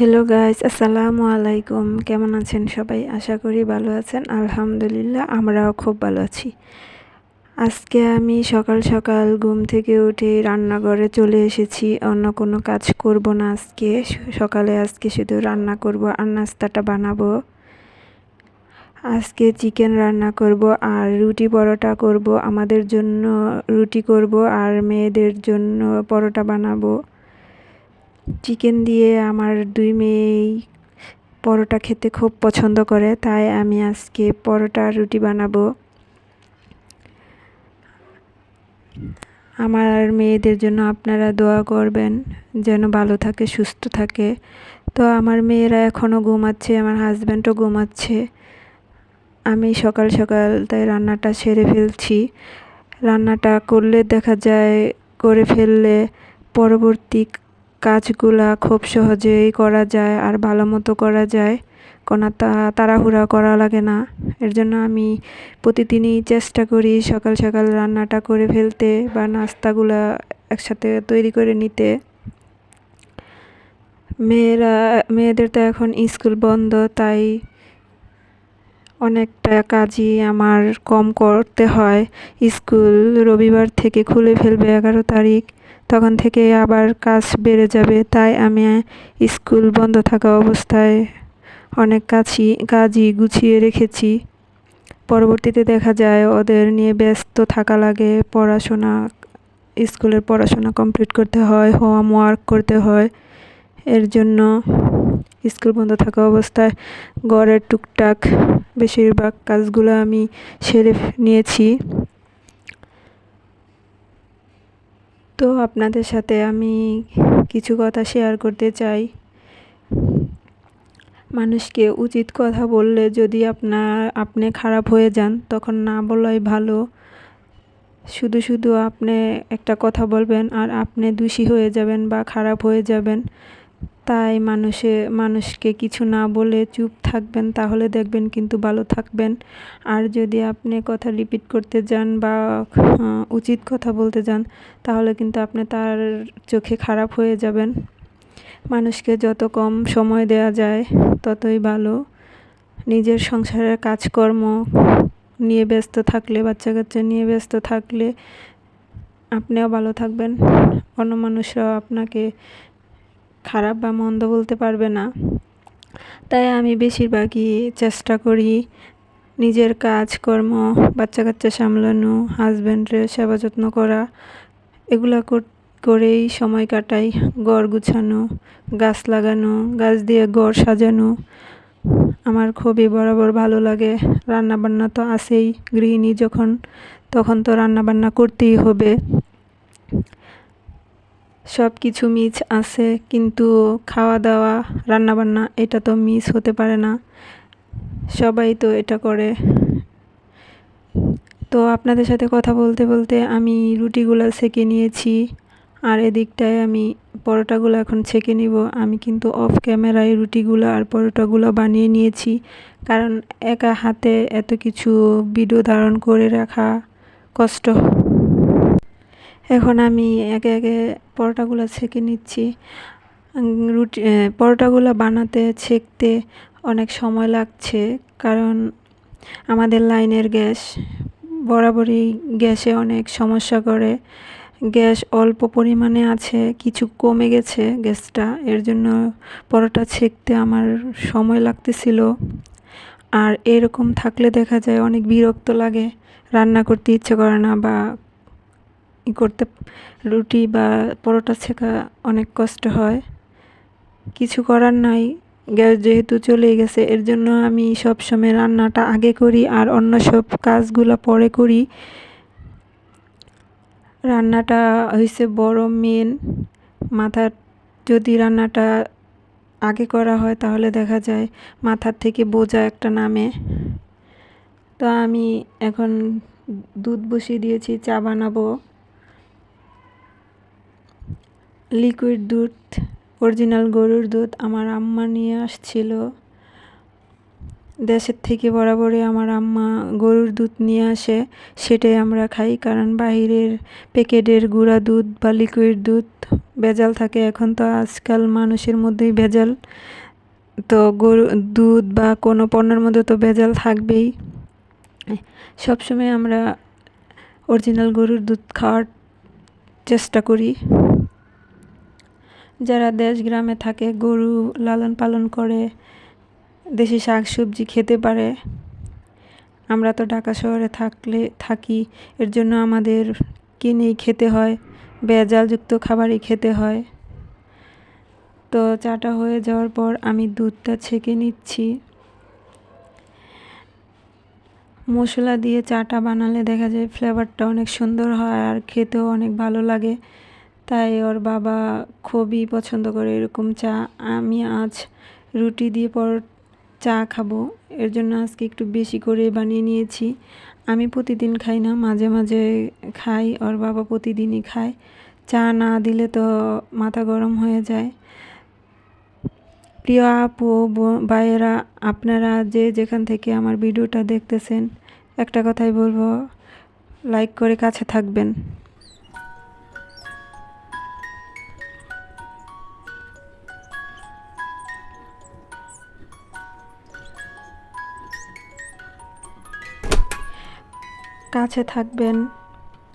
Hello guys আসসালামু আলাইকুম কেমন আছেন সবাই? আশা করি ভালো আছেন। আলহামদুলিল্লাহ, আমরাও খুব ভালো আছি। আজকে আমি সকাল সকাল ঘুম থেকে উঠে রান্নাঘরে চলে এসেছি। অন্য কোনো কাজ করব না আজকে। সকালে আজকে শুধু রান্না করব আর নাস্তাটা বানাবো। আজকে চিকেন রান্না করব আর রুটি পরোটা করব। আমাদের জন্য রুটি করব আর মেয়েদের জন্য পরোটা বানাবো। চিকেন দিয়ে আমার দুই মেয়েই পরোটা খেতে খুব পছন্দ করে, তাই আমি আজকে পরোটা রুটি বানাবো। আমার মেয়েদের জন্য আপনারা দোয়া করবেন যেন ভালো থাকে, সুস্থ থাকে। তো আমার মেয়েরা এখনও ঘুমাচ্ছে, আমার হাজব্যান্ডও ঘুমাচ্ছে। আমি সকাল সকাল তাই রান্নাটা সেরে ফেলছি। রান্নাটা করলে দেখা যায়, করে ফেললে পরবর্তী কাজগুলা খুব সহজেই করা যায় আর ভালো মতো করা যায়। কোনো তাড়াহুড়া করা লাগে না। এর জন্য আমি প্রতিদিনই চেষ্টা করি সকাল সকাল রান্নাটা করে ফেলতে বা নাস্তাগুলা একসাথে তৈরি করে নিতে। মেয়েরা, মেয়েদের তো এখন স্কুল বন্ধ, তাই অনেকটা কাজই আমার কম করতে হয়। স্কুল রবিবার থেকে খুলে ফেলবে এগারো তারিখ। তখন থেকে আবার কাজ বেড়ে যাবে, তাই আমি স্কুল বন্ধ থাকা অবস্থায় অনেক কাজই কাজই গুছিয়ে রেখেছি। পরবর্তীতে দেখা যায় ওদের নিয়ে ব্যস্ত থাকা লাগে, পড়াশোনা, স্কুলের পড়াশোনা কমপ্লিট করতে হয়, হোমওয়ার্ক করতে হয়। এর জন্য স্কুল বন্ধ থাকা অবস্থায় ঘরের টুকটাক বেশিরভাগ কাজগুলো আমি সেরে নিয়েছি। তো আপনাদের সাথে আমি কিছু কথা শেয়ার করতে চাই। মানুষকে উচিত কথা বললে যদি আপনার, আপনি খারাপ হয়ে যান, তখন না বলাই ভালো। শুধু শুধু আপনি একটা কথা বলবেন আর আপনি দোষী হয়ে যাবেন বা খারাপ হয়ে যাবেন। তাই মানুষে, মানুষকে কিছু না বলে চুপ থাকবেন, তাহলে দেখবেন কিন্তু ভালো থাকবেন। আর যদি আপনি কথা রিপিট করতে যান বা উচিত কথা বলতে যান, তাহলে কিন্তু আপনি তার চোখে খারাপ হয়ে যাবেন। মানুষকে যত কম সময় দেওয়া যায়, ততই ভালো। নিজের সংসারের কাজকর্ম নিয়ে ব্যস্ত থাকলে বাচ্চা কাচ্চা নিয়ে ব্যস্ত থাকলে, আপনিও ভালো থাকবেন। অন্য মানুষরাও আপনাকে খারাপ বা মন্দ বলতে পারবে না। তাই আমি বেশিরভাগই চেষ্টা করি নিজের কাজকর্ম বাচ্চা কাচ্চা সামলানো হাজব্যান্ডের সেবা যত্ন করা। এগুলা করেই সময় কাটাই। ঘর গুছানো, গাছ লাগানো, গাছ দিয়ে ঘর সাজানো। আমার খুবই বরাবর ভালো লাগে। রান্নাবান্না তো আছেই গৃহিণী যখন, তখন তো রান্নাবান্না করতেই হবে। সব কিছু মিস আছে, কিন্তু খাওয়া দাওয়া রান্নাবান্না, এটা তো মিস হতে পারে না। সবাই তো এটা করে। তো আপনাদের সাথে কথা বলতে বলতে আমি রুটিগুলো সেকে নিয়েছি, আর এদিকটায় আমি পরোটাগুলো এখন ছেঁকে নিব। আমি কিন্তু অফ ক্যামেরায় রুটিগুলো আর পরোটাগুলো বানিয়ে নিয়েছি, কারণ একা হাতে এত কিছু ভিডিও ধারণ করে রাখা কষ্ট। এখন আমি একে একে পরোটাগুলো ছেঁকে নিচ্ছি। রুটি পরোটাগুলো বানাতে, ছেঁকতে অনেক সময় লাগছে কারণ আমাদের লাইনের গ্যাস বরাবরই গ্যাসে অনেক সমস্যা করে। গ্যাস অল্প পরিমাণে আছে, কিছু কমে গেছে গ্যাসটা। এর জন্য পরোটা ছেঁকতে আমার সময় লাগতেছিল। আর এরকম থাকলে দেখা যায় অনেক বিরক্ত লাগে। রান্না করতে ইচ্ছে করে না বা করতে, রুটি বা পরোটা ছেঁকা অনেক কষ্ট হয়। কিছু করার নাই, গ্যাস যেহেতু চলে গেছে, এর জন্য আমি সব সময় রান্নাটা আগে করি আর অন্য সব কাজগুলো পরে করি। রান্নাটা হয়েছে বড় মেন মাথার যদি রান্নাটা আগে করা হয় তাহলে দেখা যায় মাথার থেকে বোঝা একটা নামে। তো আমি এখন দুধ বসিয়ে দিয়েছি, চা বানাবো। লিকুইড দুধ, অরিজিনাল গরুর দুধ আমার আম্মা নিয়ে আসছিল। দেশের থেকে বরাবরই আমার আম্মা গরুর দুধ নিয়ে আসে, সেটাই আমরা খাই। কারণ বাহিরের প্যাকেটের গুঁড়া দুধ বা লিকুইড দুধ ভেজাল থাকে। এখন তো আজকাল মানুষের মধ্যেই ভেজাল। তো গরু, দুধ বা কোনো পণ্যের মধ্যে তো ভেজাল থাকবেই। সবসময় আমরা অরিজিনাল গরুর দুধ খাওয়ার চেষ্টা করি। যারা দেশ গ্রামে থাকে, গরু লালন পালন করে, দেশি শাক সবজি খেতে পারে, আমরা তো ঢাকা শহরে থাকলে থাকি, এর জন্য আমাদের কিনেই খেতে হয়, ভেজালযুক্ত খাবারই খেতে হয়। তো চাটা হয়ে যাওয়ার পর আমি দুধটা ছেঁকে নিচ্ছি। মশলা দিয়ে চাটা বানালে দেখা যায় ফ্লেভারটা অনেক সুন্দর হয় আর খেতেও অনেক ভালো লাগে। তাই ওর বাবা খুবই পছন্দ করে এরকম চা। আমি আজ রুটি দিয়ে পর, চা খাব। এর জন্য আজকে একটু বেশি করে বানিয়ে নিয়েছি। আমি প্রতিদিন খাই না, মাঝে মাঝে খাই, ওর বাবা প্রতিদিনই খায়। চা না দিলে তো মাথা গরম হয়ে যায়। প্রিয় আপু ভাইয়েরা, আপনারা যে যেখান থেকে আমার ভিডিওটা দেখতেছেন, একটা কথাই বলব, লাইক করে কাছে থাকবেন। কাছে থাকবেন।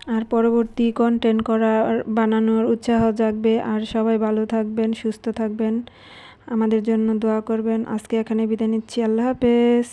আর পরবর্তী কন্টেন্ট করার, বানানোর উৎসাহ জাগবে। আর সবাই ভালো থাকবেন, সুস্থ থাকবেন। আমাদের জন্য দোয়া করবেন। আজকে এখানে বিদায় নিচ্ছি। আল্লাহ হাফেজ।